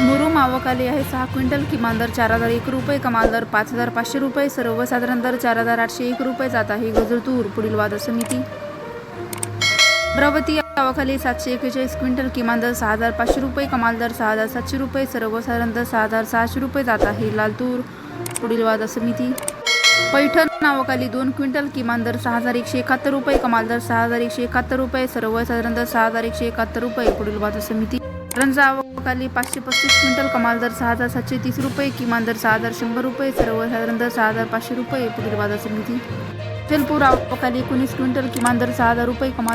मुरुम आवक आली आहे. सहा क्विंटल किमान दर चार हजार एक रुपये. कमाल दर पाच हजार पाचशे रुपये. सर्वसाधारण दर चार हजार आठशे एक रुपये. जात आहे गजर तूर पुढील वाद समिती. अमरावती गावाखाली सातशे एकेचाळीस क्विंटल. किमान दर सहा हजार पाचशे रुपये. कमाल दर सहा हजार सातशे रुपये. सर्वसाधारण दर सहा हजार सहाशे रुपये. जात आहे लालतूर पुढील वाद समिती. पैठण नावाखाली दोन क्विंटल किमान दर सहा हजार एकशे एकाहत्तर रुपये कमाल दर सहा हजार एकशे एकाहत्तर रुपये सर्वसाधारण दर सहा हजार एकशे एकाहत्तर रुपये पुढील बाजू समिती. रंजा आवकाली पाचशे पस्तीस क्विंटल कमाल दर सहा हजार सातशे तीस रुपये किमान दर सहा हजार शंभर रुपये सर्वसाधारण दर सहा हजार पाचशे रुपये पुढील बाजार समिती. जलपूर आवकाली एकोणीस क्विंटल किमान दर सहा हजार रुपये कमाल